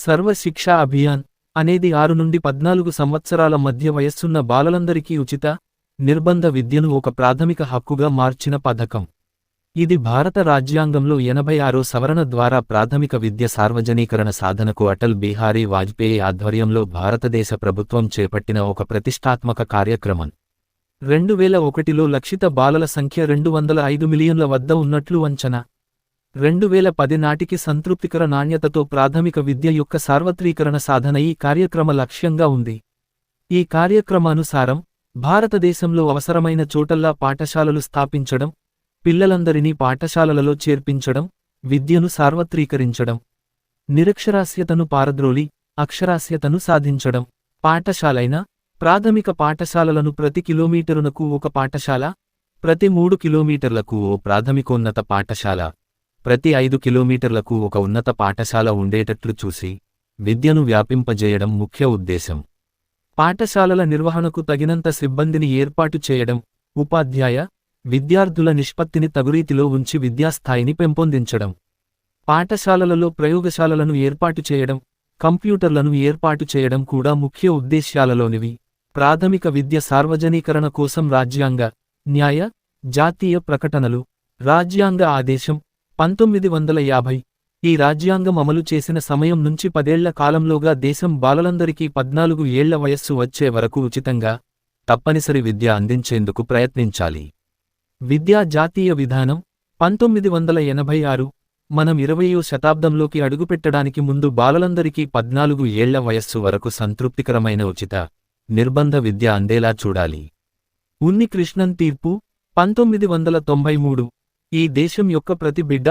సర్వ శిక్షా అభియాన్ అనేది ఆరు నుండి పద్నాలుగు సంవత్సరాల మధ్య వయస్సున్న బాలలందరికీ ఉచిత నిర్బంధ విద్యను ఒక ప్రాథమిక హక్కుగా మార్చిన పథకం. ఇది భారత రాజ్యాంగంలో ఎనభై ఆరో సవరణ ద్వారా ప్రాథమిక విద్య సార్వజనీకరణ సాధనకు అటల్ బిహారీ వాజ్పేయి ఆధ్వర్యంలో భారతదేశ ప్రభుత్వం చేపట్టిన ఒక ప్రతిష్టాత్మక కార్యక్రమం. రెండు వేల ఒకటిలో లక్షిత బాలల సంఖ్య రెండు వందల ఐదు మిలియన్ల వద్ద ఉన్నట్లు అంచనా. రెండు వేల పది నాటికి సంతృప్తికర నాణ్యతతో ప్రాథమిక విద్య యొక్క సార్వత్రీకరణ సాధన ఈ కార్యక్రమ లక్ష్యంగా ఉంది. ఈ కార్యక్రమానుసారం భారతదేశంలో అవసరమైన చోటల్లా పాఠశాలలు స్థాపించడం పిల్లలందరినీ పాఠశాలలలో చేర్పించడం విద్యను సార్వత్రీకరించడం నిరక్షరాస్యతను పారద్రోలి అక్షరాస్యతను సాధించడం. పాఠశాలైన ప్రాథమిక పాఠశాలలను ప్రతి కిలోమీటరునకు ఒక పాఠశాల ప్రతి మూడు కిలోమీటర్లకు ఓ ప్రాథమికోన్నత పాఠశాల ప్రతి ఐదు కిలోమీటర్లకు ఒక ఉన్నత పాఠశాల ఉండేటట్లు చూసి విద్యను వ్యాపింపజేయడం ముఖ్య ఉద్దేశం. పాఠశాలల నిర్వహణకు తగినంత సిబ్బందిని ఏర్పాటు చేయడం ఉపాధ్యాయ విద్యార్థుల నిష్పత్తిని తగురీతిలో ఉంచి విద్యాస్థాయిని పెంపొందించడం. పాఠశాలలలో ప్రయోగశాలలను ఏర్పాటు చేయడం కంప్యూటర్లను ఏర్పాటు చేయడం కూడా ముఖ్య ఉద్దేశ్యాలలోనివి. ప్రాథమిక విద్య సార్వజనీకరణ కోసం రాజ్యాంగ న్యాయ జాతీయ ప్రకటనలు రాజ్యాంగ ఆదేశం పంతొమ్మిది వందల యాభై ఈ రాజ్యాంగం అమలు చేసిన సమయం నుంచి పదేళ్ళ కాలంలోగా దేశం బాలలందరికీ పద్నాలుగు ఏళ్ళ వయస్సు వచ్చే వరకు ఉచితంగా తప్పనిసరి విద్య అందించేందుకు ప్రయత్నించాలి. విద్యా జాతీయ విధానం పంతొమ్మిది వందల ఎనభై ఆరు మనం ఇరవయో శతాబ్దంలోకి అడుగుపెట్టడానికి ముందు బాలలందరికీ పద్నాలుగు ఏళ్ళ వయస్సు వరకు సంతృప్తికరమైన ఉచిత నిర్బంధ విద్య అందేలా చూడాలి. ఉన్ని కృష్ణన్ తీర్పు పంతొమ్మిది వందల తొంభై మూడు ఈ దేశం యొక్క ప్రతి బిడ్డ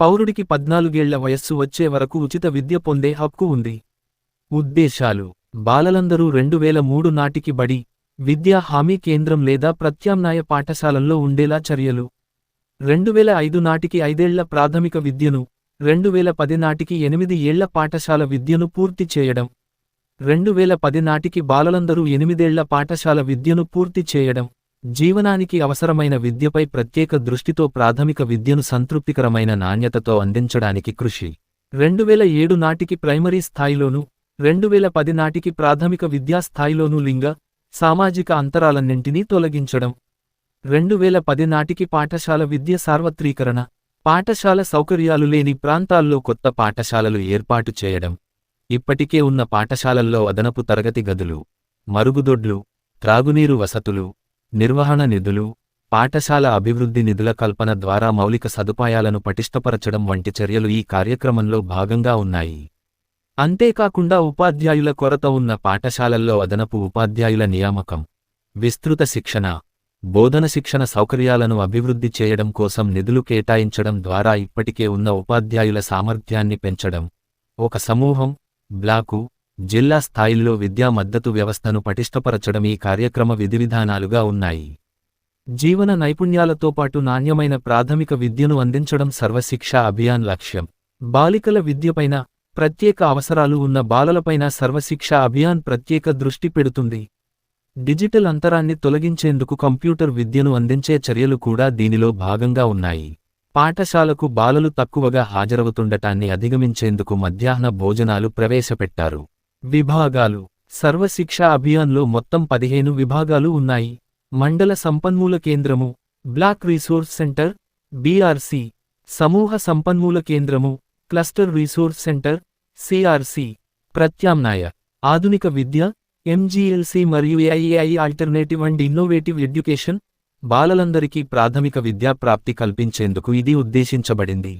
పౌరుడికి పద్నాలుగేళ్ళ వయస్సు వచ్చే వరకు ఉచిత విద్య పొందే హక్కు ఉంది. ఉద్దేశాలు. బాలలందరూ రెండు వేల మూడు నాటికి బడి విద్యా హామీ కేంద్రం లేదా ప్రత్యామ్నాయ పాఠశాలల్లో ఉండేలా చర్యలు. రెండు వేల ఐదు నాటికి ఐదేళ్ళ ప్రాథమిక విద్యను రెండు వేల పది నాటికి ఎనిమిది ఏళ్ళ పాఠశాల విద్యను పూర్తి చేయడం. రెండు వేల పది నాటికి బాలలందరూ ఎనిమిదేళ్ళ పాఠశాల విద్యను పూర్తి చేయడం. జీవనానికి అవసరమైన విద్యపై ప్రత్యేక దృష్టితో ప్రాథమిక విద్యను సంతృప్తికరమైన నాణ్యతతో అందించడానికి కృషి. రెండు వేల ఏడు నాటికి ప్రైమరీ స్థాయిలోనూ రెండు వేల పది నాటికి ప్రాథమిక విద్యా స్థాయిలోనూ లింగ సామాజిక అంతరాలన్నింటినీ తొలగించడం. రెండు వేల పది నాటికి పాఠశాల విద్య సార్వత్రీకరణ పాఠశాల సౌకర్యాలు లేని ప్రాంతాల్లో కొత్త పాఠశాలలు ఏర్పాటు చేయడం. ఇప్పటికే ఉన్న పాఠశాలల్లో అదనపు తరగతి గదులు మరుగుదొడ్లు త్రాగునీరు వసతులు నిర్వహణ నిధులు పాఠశాల అభివృద్ధి నిధుల కల్పన ద్వారా మౌలిక సదుపాయాలను పటిష్టపరచడం వంటి చర్యలు ఈ కార్యక్రమంలో భాగంగా ఉన్నాయి. అంతేకాకుండా ఉపాధ్యాయుల కొరత ఉన్న పాఠశాలల్లో అదనపు ఉపాధ్యాయుల నియామకం విస్తృత శిక్షణ బోధన శిక్షణ సౌకర్యాలను అభివృద్ధి చేయడం కోసం నిధులు కేటాయించడం ద్వారా ఇప్పటికే ఉన్న ఉపాధ్యాయుల సామర్థ్యాన్ని పెంచడం ఒక సమూహం బ్లాకు జిల్లా స్థాయిల్లో విద్యా మద్దతు వ్యవస్థను పటిష్టపరచడం ఈ కార్యక్రమ విధివిధానాలుగా ఉన్నాయి. జీవన నైపుణ్యాలతో పాటు నాణ్యమైన ప్రాథమిక విద్యను అందించడం సర్వశిక్ష అభియాన్ లక్ష్యం. బాలికల విద్యపైన ప్రత్యేక అవసరాలు ఉన్న బాలలపైన సర్వశిక్ష అభియాన్ ప్రత్యేక దృష్టి పెడుతుంది. డిజిటల్ అంతరాన్ని తొలగించేందుకు కంప్యూటర్ విద్యను అందించే చర్యలు కూడా దీనిలో భాగంగా ఉన్నాయి. పాఠశాలకు బాలలు తక్కువగా హాజరవుతుండటాన్ని అధిగమించేందుకు మధ్యాహ్న భోజనాలు ప్రవేశపెట్టారు. విభాగాలు. సర్వశిక్ష అభియాన్లో మొత్తం పదిహేను విభాగాలు ఉన్నాయి. మండల సంపన్మూల కేంద్రము బ్లాక్ రీసోర్స్ సెంటర్ బీఆర్సి సమూహ సంపన్మూల కేంద్రము క్లస్టర్ రీసోర్స్ సెంటర్ సిఆర్సి ప్రత్యామ్నాయ ఆధునిక విద్య ఎంజీఎల్సి మరియు AIAI alternative and innovative education బాలలందరికీ ప్రాథమిక విద్యా ప్రాప్తి కల్పించేందుకు ఇది ఉద్దేశించబడింది.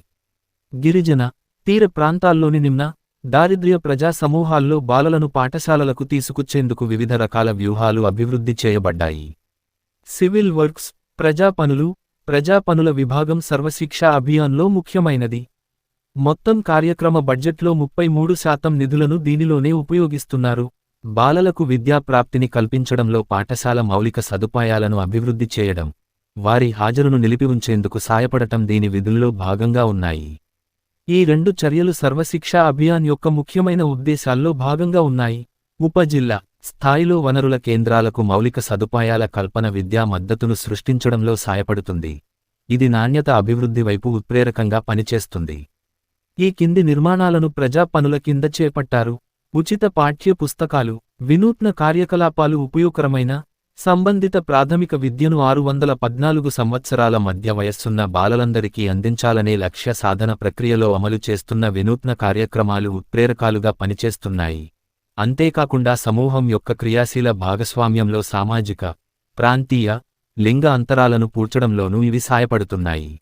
గిరిజన తీర ప్రాంతాల్లోని నిమ్న దారిద్ర్య ప్రజా సమూహాల్లో బాలలను పాఠశాలలకు తీసుకొచ్చేందుకు వివిధ రకాల వ్యూహాలు అభివృద్ధి చేయబడ్డాయి. సివిల్ వర్క్స్ ప్రజా పనులు ప్రజా పనుల విభాగం సర్వశిక్షా అభియాన్లో ముఖ్యమైనది. మొత్తం కార్యక్రమ బడ్జెట్లో ముప్పై మూడు శాతం నిధులను దీనిలోనే ఉపయోగిస్తున్నారు. బాలలకు విద్యా ప్రాప్తిని కల్పించడంలో పాఠశాల మౌలిక సదుపాయాలను అభివృద్ధి చేయడం వారి హాజరును నిలిపి ఉంచేందుకు సాయపడటం దీని విధుల్లో భాగంగా ఉన్నాయి. ఈ రెండు చర్యలు సర్వశిక్ష అభియాన్ యొక్క ముఖ్యమైన ఉద్దేశాల్లో భాగంగా ఉన్నాయి. ఉపజిల్లా స్థాయిలో వనరుల కేంద్రాలకు మౌలిక సదుపాయాల కల్పన విద్యా మద్దతును సృష్టించడంలో సాయపడుతుంది ఇది నాణ్యత అభివృద్ధి వైపు ఉత్ప్రేరకంగా పనిచేస్తుంది. ఈ కింది నిర్మాణాలను ప్రజా పనుల కింద చేపట్టారు. ఉచిత పాఠ్య పుస్తకాలు వినూత్న కార్యకలాపాలు ఉపయోగకరమైన సంబంధిత ప్రాథమిక విద్యను ఆరు వందల పద్నాలుగు సంవత్సరాల మధ్య వయస్సున్న బాలలందరికీ అందించాలనే లక్ష్య సాధన ప్రక్రియలో అమలు చేస్తున్న వినూత్న కార్యక్రమాలు ఉత్ప్రేరకాలుగా పనిచేస్తున్నాయి. అంతేకాకుండా సమూహం యొక్క క్రియాశీల భాగస్వామ్యంలో సామాజిక ప్రాంతీయ లింగ అంతరాలను పూడ్చడంలోనూ ఇవి సాయపడుతున్నాయి.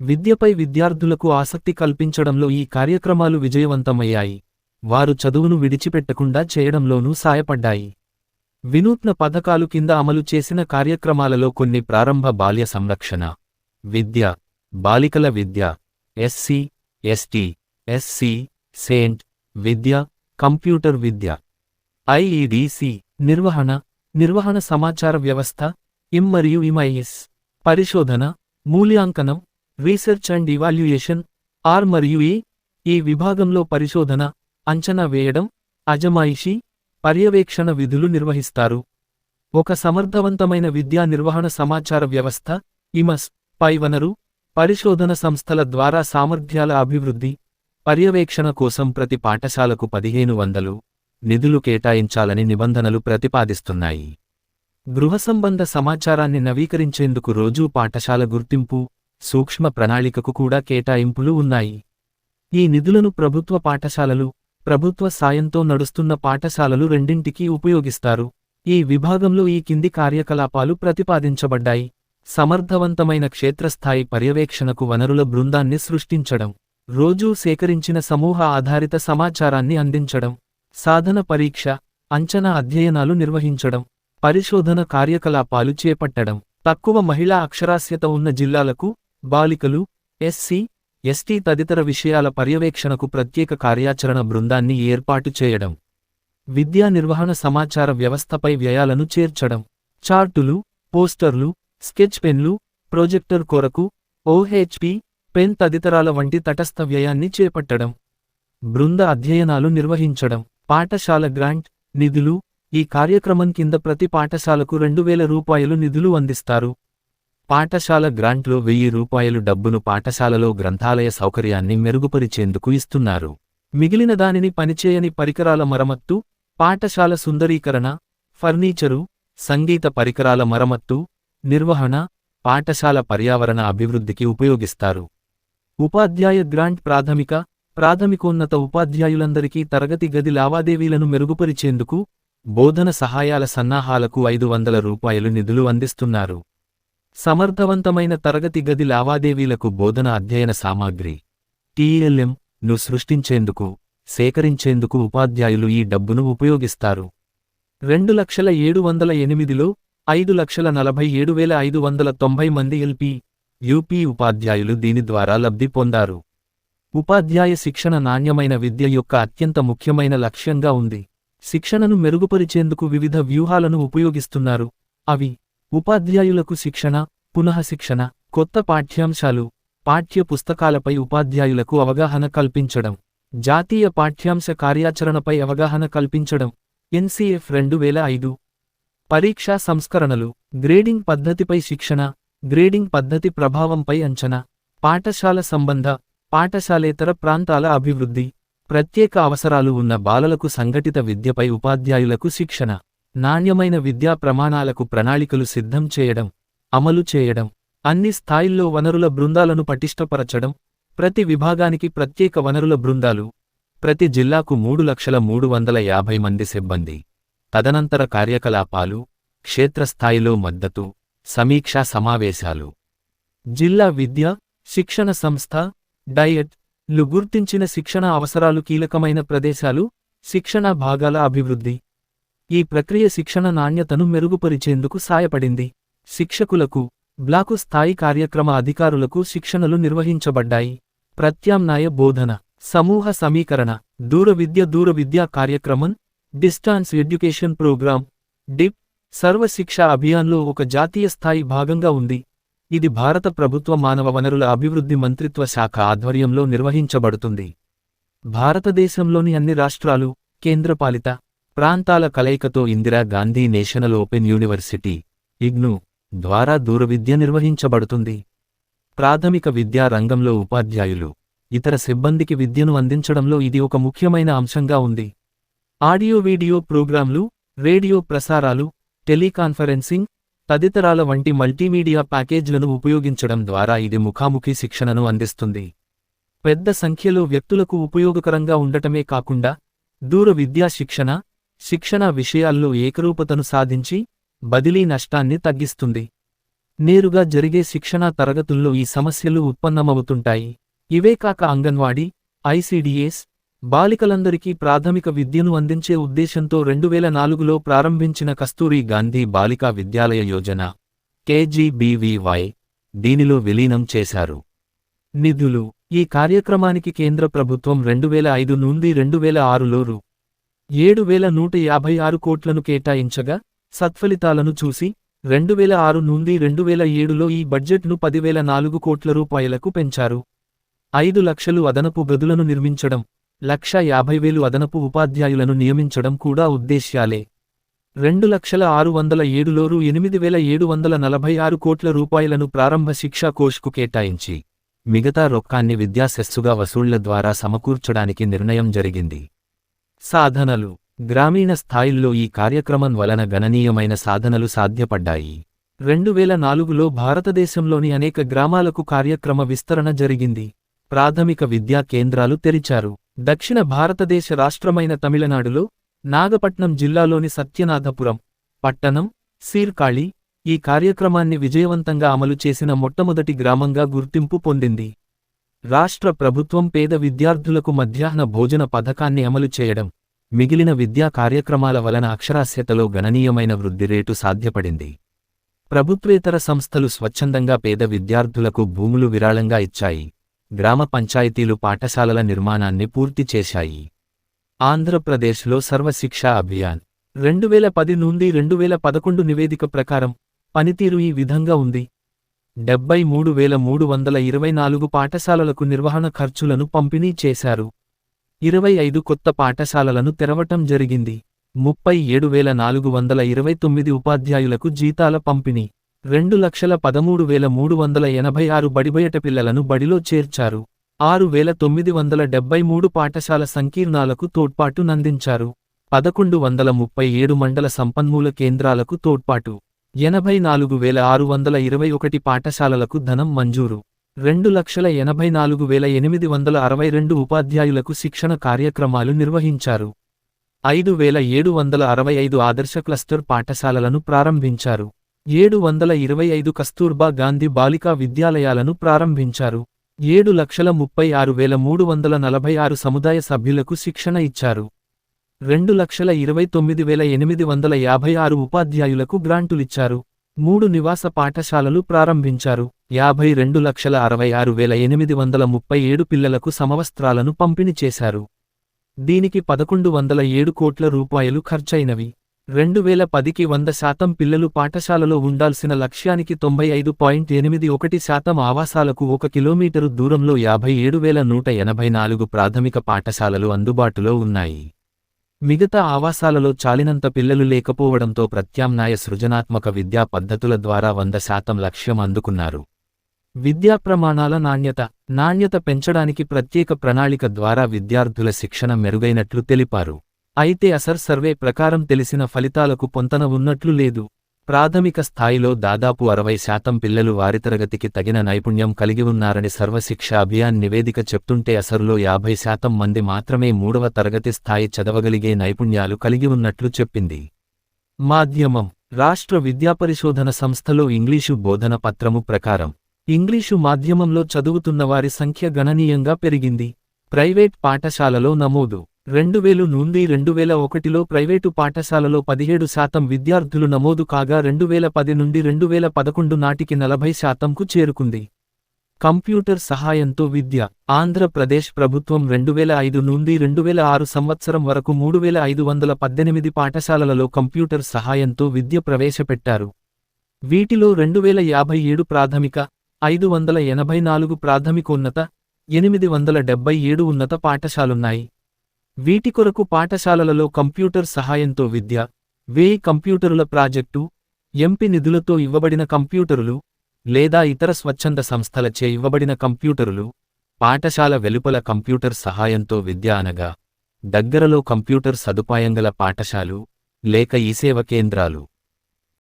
విద్యపై విద్యార్థులకు ఆసక్తి కల్పించడంలో ఈ కార్యక్రమాలు విజయవంతమయ్యాయి. వారు చదువును విడిచిపెట్టకుండా చేయడంలోనూ సాయపడ్డాయి. వినూత్న పథకాలు కింద అమలు చేసిన కార్యక్రమాలలో కొన్ని ప్రారంభ బాల్య సంరక్షణ. విద్య బాలికల విద్య ఎస్సి ఎస్టీ ఎస్సి సేంట్ విద్య కంప్యూటర్ విద్య. ఐఈడిసి నిర్వహణ నిర్వహణ సమాచార వ్యవస్థ ఇం మరియు ఇమ్ఐఎస్ పరిశోధన మూల్యాంకనం రీసెర్చ్ అండ్ ఇవాల్యుయేషన్ ఆర్ మరియు ఈ ఈ విభాగంలో పరిశోధన అంచనా వేయడం అజమాయిషీ పర్యవేక్షణ విధులు నిర్వహిస్తారు. ఒక సమర్థవంతమైన విద్యా నిర్వహణ సమాచార వ్యవస్థ ఇమస్ పై వనరు పరిశోధన సంస్థల ద్వారా సామర్థ్యాల అభివృద్ధి పర్యవేక్షణ కోసం ప్రతి పాఠశాలకు పదిహేను వందలు నిధులు కేటాయించాలని నిబంధనలు ప్రతిపాదిస్తున్నాయి. గృహ సంబంధ సమాచారాన్ని నవీకరించేందుకు రోజూ పాఠశాల గుర్తింపు సూక్ష్మ ప్రణాళికకు కూడా కేటాయింపులు ఉన్నాయి. ఈ నిధులను ప్రభుత్వ పాఠశాలలు ప్రభుత్వ సాయంతో నడుస్తున్న పాఠశాలలు రెండింటికీ ఉపయోగిస్తారు. ఈ విభాగంలో ఈ కింది కార్యకలాపాలు ప్రతిపాదించబడ్డాయి. సమర్థవంతమైన క్షేత్రస్థాయి పర్యవేక్షణకు వనరుల బృందాన్ని సృష్టించడం రోజూ సేకరించిన సమూహ ఆధారిత సమాచారాన్ని అందించడం సాధన పరీక్ష అంచనా అధ్యయనాలు నిర్వహించడం పరిశోధన కార్యకలాపాలు చేపట్టడం. తక్కువ మహిళా అక్షరాస్యత ఉన్న జిల్లాలకు బాలికలు ఎస్సీ ఎస్టీ తదితర విషయాల పర్యవేక్షణకు ప్రత్యేక కార్యాచరణ బృందాన్ని ఏర్పాటు చేయడం. విద్యా నిర్వహణ సమాచార వ్యవస్థపై వ్యయాలను చేర్చడం. చార్టులు పోస్టర్లు స్కెచ్ పెన్లు ప్రొజెక్టర్ కొరకు ఓహెచ్పి పెన్ తదితరాల వంటి తటస్థ వ్యయాన్ని చేపట్టడం. బృంద అధ్యయనాలు నిర్వహించడం. పాఠశాల గ్రాంట్ నిధులు. ఈ కార్యక్రమం కింద ప్రతి పాఠశాలకు రెండు వేల రూపాయలు నిధులు అందిస్తారు. పాఠశాల గ్రాంట్లో వెయ్యి రూపాయలు డబ్బును పాఠశాలలో గ్రంథాలయ సౌకర్యాన్ని మెరుగుపరిచేందుకు ఇస్తున్నారు. మిగిలిన దానిని పనిచేయని పరికరాల మరమ్మత్తు పాఠశాల సుందరీకరణ ఫర్నీచరు సంగీత పరికరాల మరమ్మత్తు నిర్వహణ పాఠశాల పర్యావరణ అభివృద్ధికి ఉపయోగిస్తారు. ఉపాధ్యాయ గ్రాంట్ ప్రాథమిక ప్రాథమికోన్నత ఉపాధ్యాయులందరికీ తరగతి గది లావాదేవీలను మెరుగుపరిచేందుకు బోధన సహాయాల సన్నాహాలకు ఐదు వందల రూపాయలు నిధులు అందిస్తున్నారు. సమర్థవంతమైన తరగతి గది లావాదేవీలకు బోధన అధ్యయన సామాగ్రి. టీఎల్ఎం ను సృష్టించేందుకు సేకరించేందుకు ఉపాధ్యాయులు ఈ డబ్బును ఉపయోగిస్తారు. రెండు లక్షల ఏడు వందల ఎనిమిదిలో ఐదు లక్షల నలభై ఏడు వేల ఐదు వందల తొంభై మంది ఎల్పి యూపీ ఉపాధ్యాయులు దీని ద్వారా లబ్ధి పొందారు. ఉపాధ్యాయ శిక్షణ నాణ్యమైన విద్య యొక్క అత్యంత ముఖ్యమైన లక్ష్యంగా ఉంది. శిక్షణను మెరుగుపరిచేందుకు వివిధ వ్యూహాలను ఉపయోగిస్తున్నారు. అవి ఉపాధ్యాయులకు శిక్షణ పునఃశిక్షణ కొత్త పాఠ్యాంశాలు పాఠ్య పుస్తకాలపై ఉపాధ్యాయులకు అవగాహన కల్పించడం జాతీయ పాఠ్యాంశ కార్యాచరణపై అవగాహన కల్పించడం ఎన్సీఎఫ్ రెండు వేల ఐదు. పరీక్షా సంస్కరణలు గ్రేడింగ్ పద్ధతిపై శిక్షణ గ్రేడింగ్ పద్ధతి ప్రభావంపై అంచనా పాఠశాల సంబంధ పాఠశాలేతర ప్రాంతాల అభివృద్ధి ప్రత్యేక అవసరాలు ఉన్న బాలలకు సంఘటిత విద్యపై ఉపాధ్యాయులకు శిక్షణ. నాణ్యమైన విద్యా ప్రమాణాలకు ప్రణాళికలు సిద్ధం చేయడం అమలు చేయడం అన్ని స్థాయిల్లో వనరుల బృందాలను పటిష్టపరచడం ప్రతి విభాగానికి ప్రత్యేక వనరుల బృందాలు. ప్రతి జిల్లాకు మూడు లక్షల మూడు వందల యాభై మంది సిబ్బంది. తదనంతర కార్యకలాపాలు క్షేత్రస్థాయిలో మద్దతు సమీక్షా సమావేశాలు. జిల్లా విద్య శిక్షణ సంస్థ డయట్లు గుర్తించిన శిక్షణ అవసరాలు కీలకమైన ప్రదేశాలు శిక్షణ భాగాల అభివృద్ధి. ఈ ప్రక్రియ శిక్షణ నాణ్యతను మెరుగుపరిచేందుకు సాయపడింది. శిక్షకులకు బ్లాకు స్థాయి కార్యక్రమ అధికారులకు శిక్షణలు నిర్వహించబడ్డాయి. ప్రత్యామ్నాయ బోధన సమూహ సమీకరణ దూర విద్య దూర విద్యా కార్యక్రమం డిస్టాన్స్ ఎడ్యుకేషన్ ప్రోగ్రాం డిప్ సర్వశిక్ష అభియాన్లో ఒక జాతీయ స్థాయి భాగంగా ఉంది. ఇది భారత ప్రభుత్వ మానవ వనరుల అభివృద్ధి మంత్రిత్వ శాఖ ఆధ్వర్యంలో నిర్వహించబడుతుంది. భారతదేశంలోని అన్ని రాష్ట్రాలు కేంద్రపాలిత ప్రాంతాల కలయికతో Indira Gandhi National Open University IGNOU ద్వారా దూరవిద్య నిర్వహించబడుతుంది. ప్రాథమిక విద్యా రంగంలో ఉపాధ్యాయులు ఇతర సిబ్బందికి విద్యను అందించడంలో ఇది ఒక ముఖ్యమైన అంశంగా ఉంది. ఆడియో వీడియో ప్రోగ్రాంలు రేడియో ప్రసారాలు టెలికాన్ఫరెన్సింగ్ తదితరాల వంటి మల్టీమీడియా ప్యాకేజ్లను ఉపయోగించడం ద్వారా ఇది ముఖాముఖి శిక్షణను అందిస్తుంది. పెద్ద సంఖ్యలో వ్యక్తులకు ఉపయోగకరంగా ఉండటమే కాకుండా దూర విద్యా శిక్షణ శిక్షణ విషయాల్లో ఏకరూపతను సాధించి బదిలీ నష్టాన్ని తగ్గిస్తుంది. నేరుగా జరిగే శిక్షణా తరగతుల్లో ఈ సమస్యలు ఉత్పన్నమవుతుంటాయి. ఇవే కాక అంగన్వాడీ ఐసిడిఎస్ బాలికలందరికీ ప్రాథమిక విద్యను అందించే ఉద్దేశంతో రెండువేల నాలుగులో ప్రారంభించిన కస్తూరి గాంధీ బాలికా విద్యాలయ యోజన కేజీబీవీవై దీనిలో విలీనం చేశారు. నిధులు ఈ కార్యక్రమానికి కేంద్ర ప్రభుత్వం రెండువేల ఐదు నుండి రెండువేల ఆరులో రూ. ఏడు వేల నూట యాభై ఆరు కోట్లను కేటాయించగా సత్ఫలితాలను చూసి రెండువేల ఆరు నుండి రెండువేల ఏడులో ఈ బడ్జెట్ను పదివేల నాలుగు కోట్ల రూపాయలకు పెంచారు. ఐదు లక్షలు అదనపు గదులను నిర్మించడం లక్ష యాభై వేలు అదనపు ఉపాధ్యాయులను నియమించడం కూడా ఉద్దేశ్యాలే. రెండు లక్షల ఆరు వందల ఏడులోరు ఎనిమిది వేల ఏడు వందల నలభై ఆరు కోట్ల రూపాయలను ప్రారంభ శిక్షా కోష్కు కేటాయించి మిగతా రొక్కాన్ని విద్యాశస్సుగా వసూళ్ళ ద్వారా సమకూర్చడానికి నిర్ణయం జరిగింది. సాధనలు. గ్రామీణ స్థాయిల్లో ఈ కార్యక్రమం వలన గణనీయమైన సాధనలు సాధ్యపడ్డాయి. రెండు వేల నాలుగులో భారతదేశంలోని అనేక గ్రామాలకు కార్యక్రమ విస్తరణ జరిగింది. ప్రాథమిక విద్యా కేంద్రాలు తెరిచారు. దక్షిణ భారతదేశ రాష్ట్రమైన తమిళనాడులో నాగపట్నం జిల్లాలోని సత్యనాథపురం పట్టణం సీర్కాళి ఈ కార్యక్రమాన్ని విజయవంతంగా అమలు చేసిన మొట్టమొదటి గ్రామంగా గుర్తింపు పొందింది. రాష్ట్ర ప్రభుత్వం పేద విద్యార్థులకు మధ్యాహ్న భోజన పథకాన్ని అమలు చేయడం మిగిలిన విద్యా కార్యక్రమాల వలన అక్షరాస్యతలో గణనీయమైన వృద్ధి రేటు సాధ్యపడింది. ప్రభుత్వేతర సంస్థలు స్వచ్ఛందంగా పేద విద్యార్థులకు భూములు విరాళంగా ఇచ్చాయి. గ్రామ పంచాయతీలు పాఠశాలల నిర్మాణాన్ని పూర్తి చేశాయి. ఆంధ్రప్రదేశ్లో సర్వశిక్షా అభియాన్. రెండువేల పది నుండి రెండువేల పదకొండు నివేదిక ప్రకారం పనితీరు ఈ విధంగా ఉంది. డెబ్బై మూడు వేల మూడు వందల ఇరవై నాలుగు పాఠశాలలకు నిర్వహణ ఖర్చులను పంపిణీ చేశారు. ఇరవై ఐదు కొత్త పాఠశాలలను తెరవటం జరిగింది. ముప్పై ఏడు వేల నాలుగు వందల ఇరవై తొమ్మిది ఉపాధ్యాయులకు జీతాల పంపిణీ. రెండు లక్షల పదమూడు వేల మూడు వందల ఎనభై ఆరు బడిబయట పిల్లలను బడిలో చేర్చారు. ఆరు వేల తొమ్మిది వందల డెబ్బై మూడు పాఠశాల సంకీర్ణాలకు తోడ్పాటు నందించారు పదకొండు వందల ముప్పై ఏడు మండల సంపన్మూల కేంద్రాలకు తోడ్పాటు. ఎనభై నాలుగు వేల ఆరు వందల ఇరవై ఒకటి పాఠశాలలకు ధనం మంజూరు. రెండు లక్షల ఎనభై నాలుగు వేల ఎనిమిది వందల అరవై రెండు ఉపాధ్యాయులకు శిక్షణ కార్యక్రమాలు నిర్వహించారు. ఐదు వేల ఏడు వందల అరవై ఐదు ఆదర్శ క్లస్టర్ పాఠశాలలను ప్రారంభించారు. ఏడు వందల ఇరవై ఐదు కస్తూర్బా గాంధీ బాలికా విద్యాలయాలను ప్రారంభించారు. ఏడు లక్షల ముప్పై ఆరు వేల మూడు వందల నలభై ఆరు సముదాయ సభ్యులకు శిక్షణ ఇచ్చారు. రెండు లక్షల ఇరవై తొమ్మిది వేల ఎనిమిది వందల యాభై ఆరు ఉపాధ్యాయులకు గ్రాంటులిచ్చారు. మూడు నివాస పాఠశాలలు ప్రారంభించారు. యాభై రెండు లక్షల అరవై ఆరు వేల ఎనిమిది వందల ముప్పై ఏడు పిల్లలకు సమవస్త్రాలను పంపిణీ చేశారు. దీనికి పదకొండు వందల ఏడు కోట్ల రూపాయలు ఖర్చయినవి రెండు వేల పదికి వంద శాతం పిల్లలు పాఠశాలలో ఉండాల్సిన లక్ష్యానికి తొంభై ఐదు పాయింట్ ఎనిమిది ఒకటి శాతం ఆవాసాలకు ఒక కిలోమీటరు దూరంలో యాభై ఏడు వేల నూట ఎనభై నాలుగు ప్రాథమిక పాఠశాలలు అందుబాటులో ఉన్నాయి. మిగతా ఆవాసాలలో చాలినంత పిల్లలు లేకపోవడంతో ప్రత్యామ్నాయ సృజనాత్మక విద్యా పద్ధతుల ద్వారా వంద శాతం లక్ష్యం అందుకున్నారు. విద్యా ప్రమాణాల నాణ్యత నాణ్యత పెంచడానికి ప్రత్యేక ప్రణాళిక ద్వారా విద్యార్థుల శిక్షణ మెరుగైనట్లు తెలిపారు. అయితే అసర్ సర్వే ప్రకారం తెలిసిన ఫలితాలకు పొంతన ఉన్నట్లు లేదు. ప్రాథమిక స్థాయిలో దాదాపు అరవై శాతం పిల్లలు వారి తరగతికి తగిన నైపుణ్యం కలిగి ఉన్నారని సర్వశిక్ష అభియాన్ నివేదిక చెప్తుంటే అసరులో యాభై శాతం మంది మాత్రమే మూడవ తరగతి స్థాయి చదవగలిగే నైపుణ్యాలు కలిగి ఉన్నట్లు చెప్పింది. మాధ్యమం. రాష్ట్ర విద్యాపరిశోధన సంస్థలో ఇంగ్లీషు బోధన పత్రము ప్రకారం ఇంగ్లీషు మాధ్యమంలో చదువుతున్న వారి సంఖ్య గణనీయంగా పెరిగింది. ప్రైవేట్ పాఠశాలలో నమోదు. రెండు వేలు నుండి రెండు వేల ఒకటిలో ప్రైవేటు పాఠశాలలో పదిహేడు శాతం విద్యార్థులు నమోదు కాగా రెండు వేల పది నుండి రెండు వేల పదకొండు నాటికి నలభై శాతంకు చేరుకుంది. కంప్యూటర్ సహాయంతో విద్య. ఆంధ్రప్రదేశ్ ప్రభుత్వం రెండు వేల ఐదు నుండి రెండు వేల ఆరు సంవత్సరం వరకు మూడు వేల ఐదు వందల పద్దెనిమిది పాఠశాలలలో కంప్యూటర్ సహాయంతో విద్య ప్రవేశపెట్టారు. వీటిలో రెండు వేల యాభై ఏడు ప్రాథమిక ఐదు వందల ఎనభై నాలుగు ప్రాథమికోన్నత ఎనిమిది వందల డెబ్బై ఏడు ఉన్నత పాఠశాలున్నాయి. వీటి కొరకు పాఠశాలలలో కంప్యూటర్ సహాయంతో విద్య వేయి కంప్యూటరుల ప్రాజెక్టు ఎంపి నిధులతో ఇవ్వబడిన కంప్యూటరులు లేదా ఇతర స్వచ్ఛంద సంస్థలచే ఇవ్వబడిన కంప్యూటరులు పాఠశాల వెలుపల కంప్యూటర్ సహాయంతో విద్య అనగా దగ్గరలో కంప్యూటర్ సదుపాయంగల పాఠశాలు లేక ఈ సేవ కేంద్రాలు.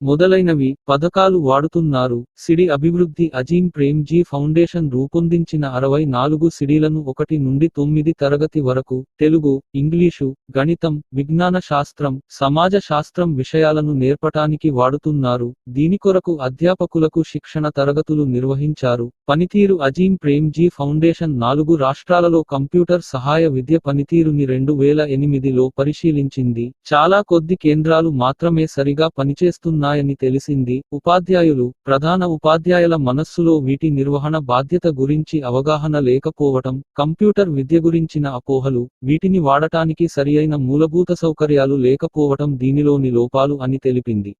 మొదలైనవి పథకాలు వాడుతున్నారు. సిడి అభివృద్ధి అజీం ప్రేమ్జీ ఫౌండేషన్ రూపొందించిన అరవై నాలుగు సిడీలను ఒకటి నుండి తొమ్మిది తరగతి వరకు తెలుగు ఇంగ్లీషు గణితం విజ్ఞాన శాస్త్రం సమాజ శాస్త్రం విషయాలను నేర్పటానికి వాడుతున్నారు. దీని కొరకు అధ్యాపకులకు శిక్షణ తరగతులు నిర్వహించారు. పనితీరు అజీం ప్రేమ్జీ ఫౌండేషన్ నాలుగు రాష్ట్రాలలో కంప్యూటర్ సహాయ విద్య పనితీరుని రెండు వేల ఎనిమిదిలో పరిశీలించింది. చాలా కొద్ది కేంద్రాలు మాత్రమే సరిగా ఉన్నాయని తెలిసింది. ఉపాధ్యాయులు ప్రధాన ఉపాధ్యాయుల మనస్సులో వీటి నిర్వహణ బాధ్యత గురించి అవగాహన లేకపోవటం కంప్యూటర్ విద్య గురించిన అపోహలు వీటిని వాడటానికి సరియైన మూలభూత సౌకర్యాలు లేకపోవటం దీనిలోని లోపాలు అని తెలిపింది.